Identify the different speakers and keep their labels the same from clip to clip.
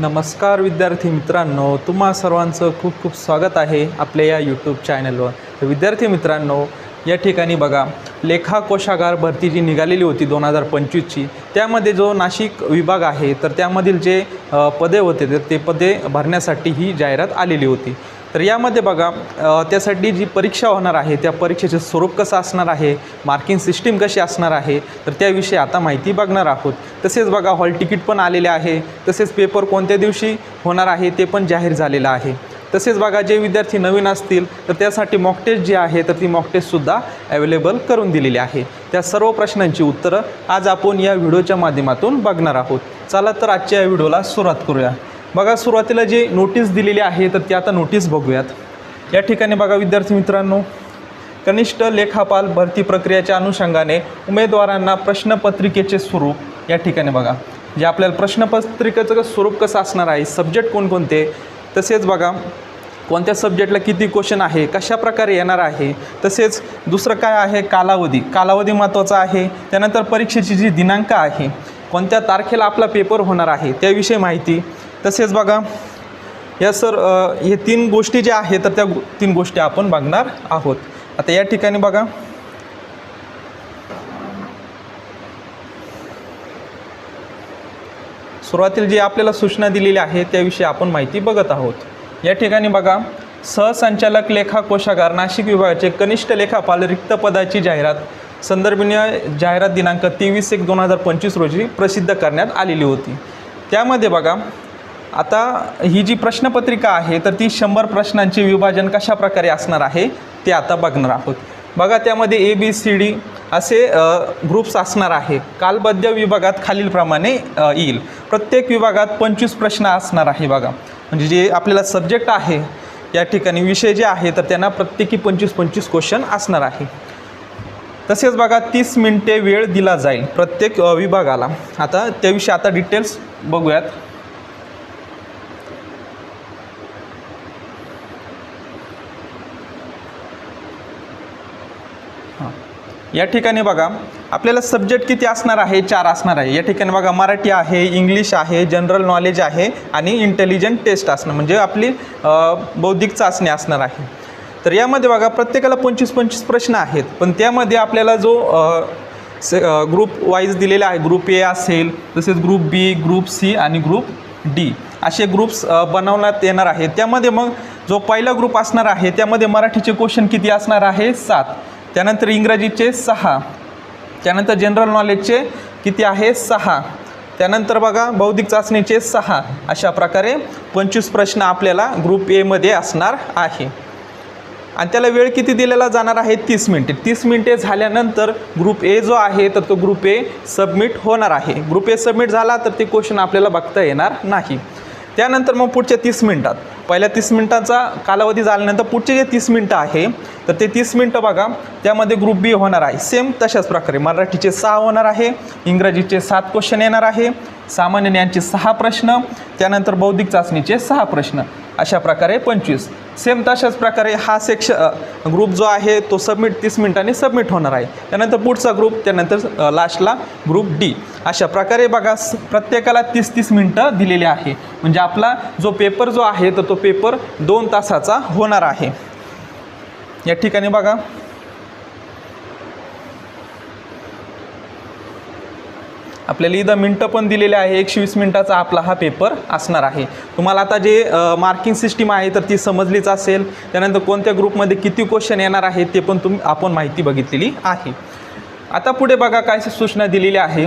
Speaker 1: नमस्कार विद्यार्थी मित्रांनो तुम्हा सर्वांचं खूप खूप स्वागत आहे आपल्या या यूट्यूब चॅनलवर तर विद्यार्थी मित्रांनो या ठिकाणी बघा लेखा कोशागार भरती जी निघालेली होती दोन हजार पंचवीसची त्यामध्ये जो नाशिक विभाग आहे तर त्यामधील जे पदे होते तर ते पदे भरण्यासाठी ही जाहिरात आलेली होती. तर यामध्ये बघा त्यासाठी जी परीक्षा होणार आहे त्या परीक्षेचे स्वरूप कसं असणार आहे मार्किंग सिस्टीम कशी असणार आहे तर त्याविषयी आता माहिती बघणार आहोत. तसेच बघा हॉल तिकीट पण आलेले आहे तसेच पेपर कोणत्या दिवशी होणार आहे ते पण जाहीर झालेलं आहे. तसेच बघा जे विद्यार्थी नवीन असतील तर त्यासाठी मॉक टेस्ट जी आहे तर ती मॉक टेस्टसुद्धा अवेलेबल करून दिलेली आहे. त्या सर्व प्रश्नांची उत्तरं आज आपण या व्हिडिओच्या माध्यमातून बघणार आहोत. चला तर आजच्या या व्हिडिओला सुरुवात करूया. बघा सुरुवातीला जी नोटीस दिलेली आहे तर ती आता नोटीस बघूयात. या ठिकाणी बघा विद्यार्थी मित्रांनो कनिष्ठ लेखापाल भरती प्रक्रियेच्या अनुषंगाने उमेदवारांना प्रश्नपत्रिकेचे स्वरूप या ठिकाणी बघा. जे आपल्याला प्रश्नपत्रिकेचं स्वरूप कसं असणार आहे सब्जेक्ट कोणकोणते तसेच बघा कोणत्या सब्जेक्टला किती क्वेश्चन आहे कशा प्रकारे येणार आहे तसेच दुसरं काय आहे कालावधी. कालावधी महत्त्वाचा आहे. त्यानंतर परीक्षेची जी दिनांक आहे कोणत्या तारखेला आपला पेपर होणार आहे त्याविषयी माहिती. तसेच बघा या सर हे तीन गोष्टी ज्या आहेत तर त्या तीन गोष्टी आपण बघणार आहोत. आता या ठिकाणी बघा. सुरुवातीला जी आपल्याला सूचना दिलेली आहे त्याविषयी आपण माहिती बघत आहोत. या ठिकाणी बघा सहसंचालक लेखा कोशागार नाशिक विभागाचे कनिष्ठ लेखापाल रिक्त पदाची जाहिरात संदर्भनीय जाहिरात दिनांक तेवीस एक दोन हजार पंचवीस रोजी प्रसिद्ध करण्यात आलेली होती. त्यामध्ये बघा आता ही जी प्रश्नपत्रिका आहे तर ती शंभर प्रश्नांचे विभाजन कशा प्रकारे असणार आहे ते आता बघणार आहोत. बघा त्यामध्ये ए बी सी डी असे ग्रुप्स असणार आहे. कालबद्ध विभागात खालीलप्रमाणे येईल. प्रत्येक विभागात पंचवीस प्रश्न असणार आहे बघा. म्हणजे जे आपल्याला सब्जेक्ट आहे या ठिकाणी विषय जे आहे तर त्यांना प्रत्येकी पंचवीस पंचवीस क्वेश्चन असणार आहे. तसेच बघा तीस मिनटे वेळ दिला जाईल प्रत्येक विभागाला. आता त्याविषयी आता डिटेल्स बघूयात. हां. या ठिकाणी बघा आपल्याला सब्जेक्ट किती असणार आहे? चार असणार आहे. या ठिकाणी बघा मराठी आहे इंग्लिश आहे जनरल नॉलेज आहे आणि इंटेलिजंट टेस्ट असणं. म्हणजे आपली बौद्धिक चाचणी असणार आहे. तर यामध्ये बघा प्रत्येकाला पंचवीस पंचवीस प्रश्न आहेत. पण त्यामध्ये आपल्याला जो से ग्रुप वाईज दिलेला आहे ग्रुप ए असेल तसेच ग्रुप बी ग्रुप सी आणि ग्रुप डी असे ग्रुप्स बनवण्यात येणार आहे. त्यामध्ये मग जो पहिला ग्रुप असणार आहे त्यामध्ये मराठीचे क्वेश्चन किती असणार आहे? सात. त्यानंतर इंग्रजीचे सहा त्यानंतर जनरल नॉलेजचे किती आहे? सहा. त्यानंतर बघा बौद्धिक चाचणीचे सहा. अशा प्रकारे पंचवीस प्रश्न आपल्याला ग्रुप एमध्ये असणार आहे. आणि त्याला वेळ किती दिलेला जाणार आहे? तीस मिनटे. तीस मिनटे झाल्यानंतर ग्रुप ए जो आहे तर तो ग्रुप ए सबमिट होणार आहे. ग्रुप ए सबमिट झाला तर ते क्वेश्चन आपल्याला बघता येणार नाही. त्यानंतर मग पुढच्या तीस मिनटात. पहिल्या तीस मिनटाचा कालावधी झाल्यानंतर पुढचे जे तीस मिनटं आहे तर ते तीस मिनटं बघा त्यामध्ये ग्रुप बी होणार आहे. सेम तशाच प्रकारे मराठीचे सहा होणार आहे इंग्रजीचे सात क्वेश्चन येणार आहे सामान्य ज्ञानचे सहा प्रश्न त्यानंतर बौद्धिक चाचणीचे सहा प्रश्न अशा प्रकारे पंचवीस. सेम तशाच प्रकारे हा सेक्श ग्रुप जो आहे तो सबमिट तीस मिनिटांनी सबमिट होणार आहे. त्यानंतर पुढचा ग्रुप त्यानंतर लास्टला ग्रुप डी अशा प्रकारे बघा स- प्रत्येकाला तीस तीस मिनटं दिलेली आहे. म्हणजे आपला जो पेपर जो आहे तर तो पेपर दोन तासाचा होणार आहे. या ठिकाणी बघा. आपल्याला इथं मिनटं पण दिलेले आहे एकशे वीस मिनटाचा आपला हा पेपर असणार आहे. तुम्हाला आता जे मार्किंग सिस्टीम आहे तर ती समजलीच असेल. त्यानंतर कोणत्या ग्रुपमध्ये किती क्वेश्चन येणार आहेत ते पण तुम्ही आपण माहिती बघितलेली आहे. आता पुढे बघा काय सूचना दिलेली आहे.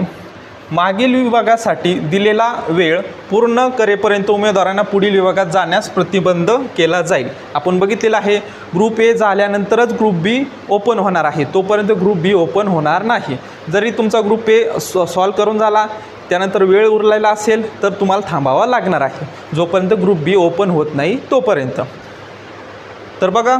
Speaker 1: मागील विभागासाठी दिलेला वेळ पूर्ण करेपर्यंत उमेदवारांना पुढील विभागात जाण्यास प्रतिबंध केला जाईल. आपण बघितलेलं आहे ग्रुप ए झाल्यानंतरच ग्रुप बी ओपन होणार आहे. तोपर्यंत ग्रुप बी ओपन होणार नाही. जरी तुमचा ग्रुप ए सॉल्व करून झाला त्यानंतर वेळ उरलेला असेल तर तुम्हाला थांबावा लागणार आहे. जोपर्यंत ग्रुप बी ओपन होत नाही तोपर्यंत. तर बघा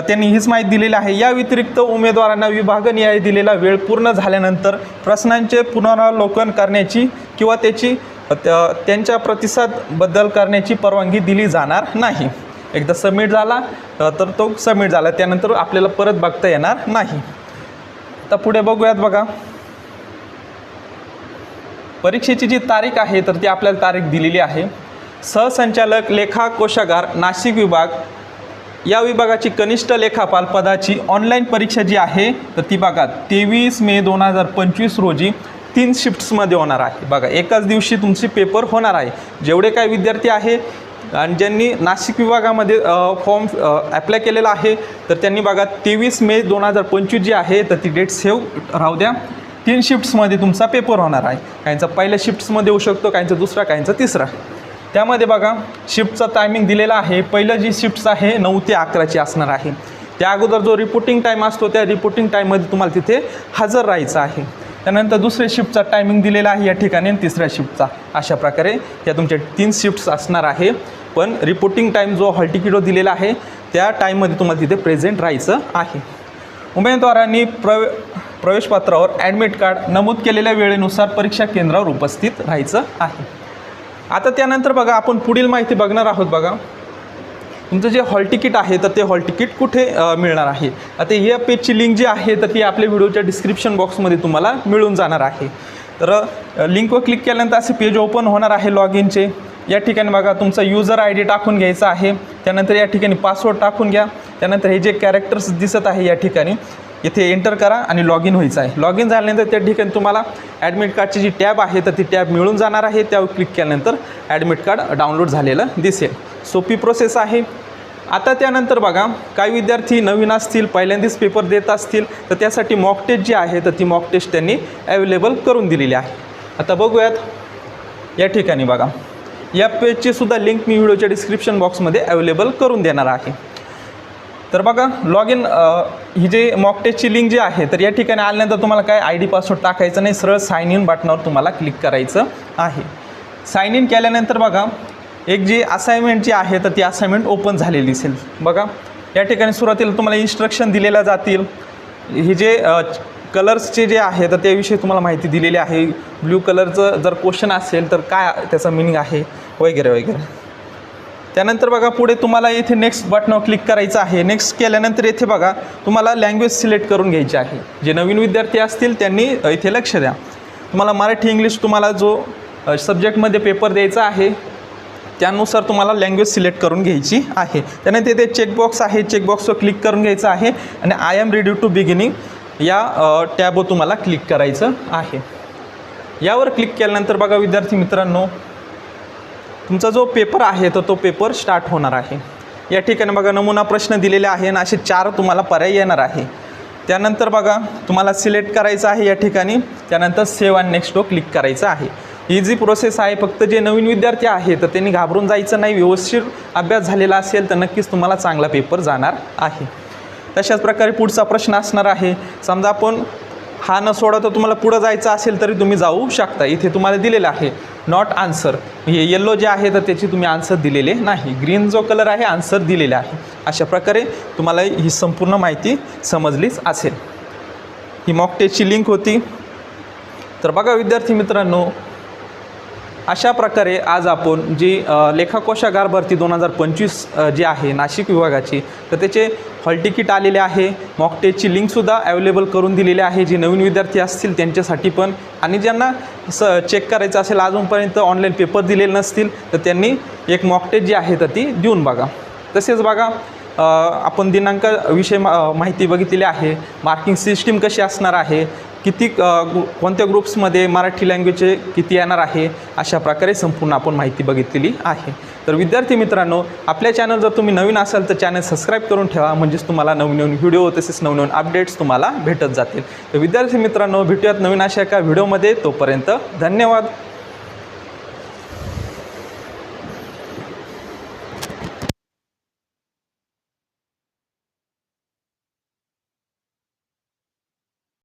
Speaker 1: त्यांनी हीच माहिती दिलेली आहे. या व्यतिरिक्त उमेदवारांना विभागनिहाय दिलेला वेळ पूर्ण झाल्यानंतर प्रश्नांचे पुनरावलोकन करण्याची किंवा त्याची त्या- त्यांच्या प्रतिसाद बदल करण्याची परवानगी दिली जाणार नाही. एकदा सबमिट झाला तर तो सबमिट झाला. त्यानंतर आपल्याला परत बघता येणार नाही. आता पुढे बघूयात बघा. परीक्षेची जी तारीख आहे तर ती आपल्याला तारीख दिलेली आहे. सहसंचालक लेखा कोशागार नाशिक विभाग या विभागाची कनिष्ठ लेखापाल पदाची ऑनलाईन परीक्षा जी आहे तर ती बघा तेवीस मे दोन हजार पंचवीस रोजी तीन शिफ्ट्समध्ये होणार आहे. बघा एकाच दिवशी तुमची पेपर होणार आहे. जेवढे काय विद्यार्थी आहे आणि ज्यांनी नाशिक विभागामध्ये फॉर्म ॲप्लाय केलेला आहे तर त्यांनी बघा तेवीस मे दोन हजार पंचवीस जी आहे तर ती डेट सेव्ह राहू द्या. तीन शिफ्ट्समध्ये तुमचा पेपर होणार आहे. काहींचा पहिल्या शिफ्ट्समध्ये होऊ शकतो काहींचा दुसरा काहींचा तिसरा. त्यामध्ये बघा शिफ्टचा टायमिंग दिलेला आहे. पहिलं जी शिफ्ट्स आहे नऊ ते अकराची असणार आहे. त्या अगोदर जो रिपोर्टिंग टाईम असतो त्या रिपोर्टिंग टाईममध्ये तुम्हाला तिथे हजर राहायचं आहे. त्यानंतर दुसऱ्या शिफ्टचा टायमिंग दिलेला आहे या ठिकाणी आणि तिसऱ्या शिफ्टचा अशा प्रकारे या तुमच्या तीन शिफ्ट्स असणार आहे. पण रिपोर्टिंग टाईम जो हॉल तिकीटवर दिलेला आहे त्या टाईममध्ये तुम्हाला तिथे प्रेझेंट राहायचं आहे. उमेदवारांनी प्रवे प्रवेशपत्रावर ॲडमिट कार्ड नमूद केलेल्या वेळेनुसार परीक्षा केंद्रावर उपस्थित राहायचं आहे. आता त्यानंतर बघा आपण पुढील माहिती बघणार आहोत बघा. तुमचं जे हॉल तिकीट आहे तर ते हॉल तिकीट कुठे मिळणार आहे? आता या पेजची लिंक जी आहे तर ती आपल्या व्हिडिओच्या डिस्क्रिप्शन बॉक्समध्ये तुम्हाला मिळून जाणार आहे. तर लिंकवर क्लिक केल्यानंतर असे पेज ओपन होणार आहे लॉग इनचे या ठिकाणी बघा तुमचा युजर आय डी टाकून घ्यायचा आहे. त्यानंतर या ठिकाणी पासवर्ड टाकून घ्या. त्यानंतर हे जे कॅरेक्टर्स दिसत आहे या ठिकाणी इथे एंटर करा आणि लॉग इन व्हायचं आहे. लॉग इन झाल्यानंतर त्या ठिकाणी तुम्हाला ॲडमिट कार्डची जी टॅब आहे तर ती टॅब मिळून जाणार आहे. त्यावर क्लिक केल्यानंतर ॲडमिट कार्ड डाउनलोड झालेलं दिसेल. सोपी प्रोसेस आहे. आता त्यानंतर बघा काही विद्यार्थी नवीन असतील पहिल्यांदाच पेपर देत असतील तर त्यासाठी मॉक टेस्ट जी आहे तर ती मॉक टेस्ट त्यांनी अवेलेबल करून दिलेली आहे. आता बघूयात. या ठिकाणी बघा. या पेजची सुद्धा लिंक मी व्हिडिओच्या डिस्क्रिप्शन बॉक्समध्ये अवेलेबल करून देणार आहे. तर बघा लॉग इन ही जे मॉक टेस्टची लिंक जी आहे तर या ठिकाणी आल्यानंतर तुम्हाला काय आय डी पासवर्ड टाकायचं नाही सरळ साईन इन बटनावर तुम्हाला क्लिक करायचं आहे. साईन इन केल्यानंतर बघा एक जी असाइनमेंट जी आहे तर ती असाइनमेंट ओपन झालेली दिसेल. बघा या ठिकाणी सुरुवातीला तुम्हाला इन्स्ट्रक्शन दिलेल्या जातील. हे जे कलर्सचे जे आहे तर त्याविषयी तुम्हाला माहिती दिलेली आहे. ब्ल्यू कलरचं जर क्वेश्चन असेल तर काय त्याचं मिनिंग आहे? वगैरे वगैरे. त्यानंतर बघा पुढे तुम्हाला इथे नेक्स्ट बटनावर क्लिक करायचं आहे. नेक्स्ट केल्यानंतर येथे बघा तुम्हाला लँग्वेज सिलेक्ट करून घ्यायची आहे. जे नवीन विद्यार्थी असतील त्यांनी इथे लक्ष द्या. तुम्हाला मराठी इंग्लिश तुम्हाला जो सब्जेक्टमध्ये पेपर द्यायचा आहे त्यानुसार तुम्हाला लँग्वेज सिलेक्ट करून घ्यायची आहे. त्यानंतर इथे चेकबॉक्स आहे. चेकबॉक्सवर क्लिक करून घ्यायचं आहे. आणि I am ready to beginning या टॅबवर तुम्हाला क्लिक करायचं आहे. यावर क्लिक केल्यानंतर बघा विद्यार्थी मित्रांनो तुमचा जो पेपर आहे तर तो पेपर स्टार्ट होणार आहे. या ठिकाणी बघा नमुना प्रश्न दिलेले आहे आणि असे चार तुम्हाला पर्याय येणार आहे. त्यानंतर बघा तुम्हाला सिलेक्ट करायचं आहे या ठिकाणी. त्यानंतर सेव्ह आणि नेक्स्टवर क्लिक करायचं आहे. ही जी प्रोसेस आहे फक्त जे नवीन विद्यार्थी आहे तर त्यांनी घाबरून जायचं नाही. व्यवस्थित अभ्यास झालेला असेल तर नक्कीच तुम्हाला चांगला पेपर जाणार आहे. तशाच प्रकारे पुढचा प्रश्न असणार आहे. समजा आपण हा न सोडा तर तुम्हाला पुढं जायचं असेल तरी तुम्ही जाऊ शकता. इथे तुम्हाला दिलेलं आहे. नॉट आन्सर हे येल्लो जे आहे तर त्याची तुम्ही आन्सर दिलेले नाही. ग्रीन जो कलर आहे आन्सर दिलेला आहे. अशा प्रकारे तुम्हाला ही संपूर्ण माहिती समजलीच असेल. ही मॉक टेस्टची लिंक होती. तर बघा विद्यार्थी मित्रांनो अशा प्रकारे आज आपण जी लेखाकोशागार भरती दोन हजार पंचवीस जी आहे नाशिक विभागाची तर त्याचे हॉल तिकीट आलेले आहे. मॉक टेस्टची लिंकसुद्धा अवेलेबल करून दिलेली आहे. जे नवीन विद्यार्थी असतील त्यांच्यासाठी पण. आणि ज्यांना स चेक करायचं असेल अजूनपर्यंत ऑनलाईन पेपर दिलेले नसतील तर त्यांनी एक मॉक टेस्ट जी आहे तर ती देऊन बघा. तसेच बघा आपण दिनांक विषय मा माहिती बघितलेली आहे. मार्किंग सिस्टीम कशी असणार आहे? किती कोणत्या ग्रुप्समध्ये मराठी लँग्वेजचे किती येणार आहे? अशा प्रकारे संपूर्ण आपण माहिती बघितलेली आहे. तर विद्यार्थी मित्रांनो आपल्या चॅनल जर तुम्ही नवीन असाल तर चॅनल सबस्क्राईब करून ठेवा. म्हणजेच तुम्हाला नवीन नवीन व्हिडिओ तसेच नवनवीन अपडेट्स तुम्हाला भेटत जातील. तर विद्यार्थी मित्रांनो भेटूयात नवीन अशा एका व्हिडिओमध्ये तोपर्यंत धन्यवाद.